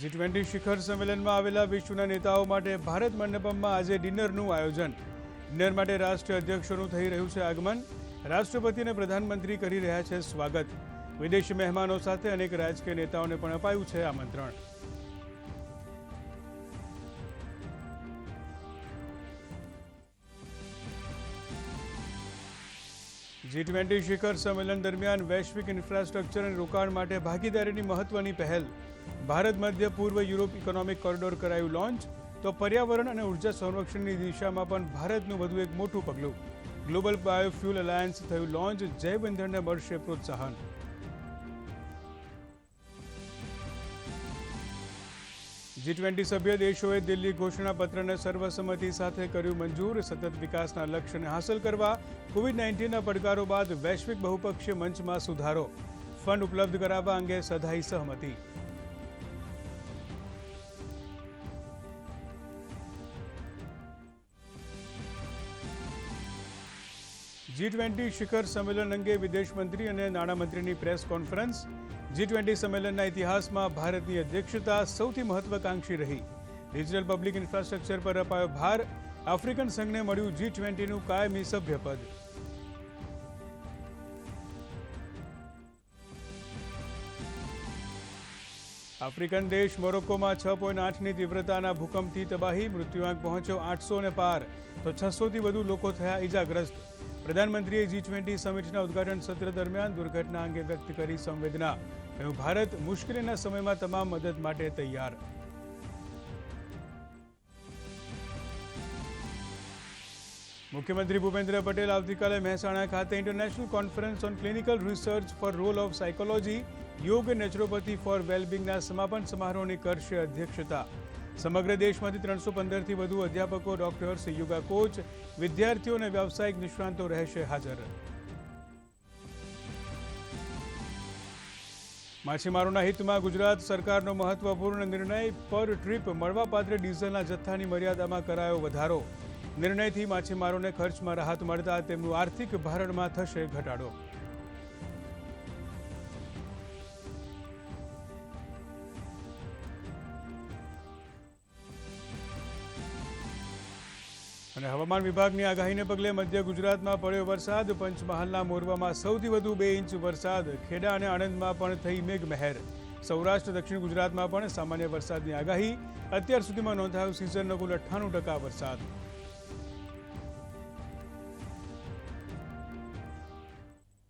G twenty શિખર સંમેલનમાં આવેલા વિશ્વના નેતાઓ માટે ભારત મંડપમમાં આજે ડિનરનું આયોજન. ડિનર માટે રાષ્ટ્રીય અધ્યક્ષોનું થઈ રહ્યું છે આગમન. રાષ્ટ્રપતિ અને પ્રધાનમંત્રી કરી રહ્યા છે સ્વાગત. વિદેશી મહેમાનો સાથે અનેક રાજકીય નેતાઓને પણ અપાયું છે આમંત્રણ. જી ટ્વેન્ટી શિખર સંમેલન દરમિયાન વૈશ્વિક ઇન્ફ્રાસ્ટ્રક્ચર અને રોકાણ માટે ભાગીદારીની મહત્વની પહેલ. ભારત મધ્ય પૂર્વ યુરોપ ઇકોનોમિક કોરિડોર કરાયું લોન્ચ તો પર્યાવરણ અને ઊર્જા સંરક્ષણની દિશામાં પણ ભારતનું વધુ એક મોટું પગલું. ગ્લોબલ બાયોફ્યુલ અલાયન્સ થયું લોન્ચ જૈવ ઇંધણને મળશે પ્રોત્સાહન. જી ટ્વેન્ટી સભ્ય દેશોએ દિલ્હી ઘોષણાપત્રને સર્વસંમતિ સાથે કર્યું મંજૂર. સતત વિકાસના લક્ષ્યને હાંસલ કરવા, કોવિડ નાઇન્ટીનના પડકારો બાદ વૈશ્વિક બહુપક્ષીય મંચમાં સુધારો. ફંડ ઉપલબ્ધ કરાવવા અંગે સધાઈ સહમતિ. જી ટ્વેન્ટી શિખર સંમેલન અંગે વિદેશ મંત્રી અને નાણામંત્રીની પ્રેસ કોન્ફરન્સ. જી ટ્વેન્ટી સંમેલનના ઇતિહાસમાં ભારતની અધ્યક્ષતા સૌથી મહત્વાકાંક્ષી રહી. ડિજિટલ પબ્લિક ઇન્ફ્રાસ્ટ્રક્ચર પર અપાયો ભાર આફ્રિકન સંઘને મળ્યું જી ટ્વેન્ટીનું કાયમી સભ્યપદ આફ્રિકન દેશ મોરોક્કોમાં છ પોઈન્ટ આઠની તીવ્રતાના ભૂકંપથી તબાહી, મૃત્યુઆંક પહોંચ્યો આઠસો ને પાર, તો છસોથી વધુ લોકો થયા ઇજાગ્રસ્ત પ્રધાનમંત્રીએ જી ટ્વેન્ટી સમિટના ઉદઘાટન સત્ર દરમિયાન દુર્ઘટના અંગે વ્યક્ત કરી સંવેદના. કહ્યું, ભારત મુશ્કેલીના સમયમાં તમામ મદદ માટે તૈયાર. મુખ્યમંત્રી ભૂપેન્દ્ર પટેલ આવતીકાલે મહેસાણા ખાતે international conference on clinical research for role of psychology yoga naturopathy for વેલબિંગના સમાપન સમારોહની કરશે અધ્યક્ષતા. સમગ્ર દેશમાંથી ત્રણસો પંદરથી વધુ અધ્યાપકો ડોક્ટર્સ યોગા કોચ, વિદ્યાર્થીઓ અને વ્યાવસાયિક નિષ્ણાંતો રહેશે હાજર. માછીમારોના હિતમાં ગુજરાત સરકારનો મહત્વપૂર્ણ નિર્ણય, પર ટ્રીપ મળવાપાત્ર ડીઝલના જથ્થાની મર્યાદામાં કરાયો વધારો. નિર્ણયથી માછીમારોને ખર્ચમાં રાહત મળતા તેમનું આર્થિક ભારણમાં થશે ઘટાડો. અને હવામાન વિભાગની આગાહીને પગલે મધ્ય ગુજરાતમાં પડ્યો વરસાદ. પંચમહાલના મોરવામાં સૌથી વધુ બે ઇંચ વરસાદ. ખેડા અને આણંદમાં પણ થઈ મેઘમહેર. સૌરાષ્ટ્ર, દક્ષિણ ગુજરાતમાં પણ સામાન્ય વરસાદની આગાહી. અત્યાર સુધીમાં નોંધાયો સિઝનનો કુલ અઠ્ઠાણું ટકા વરસાદ.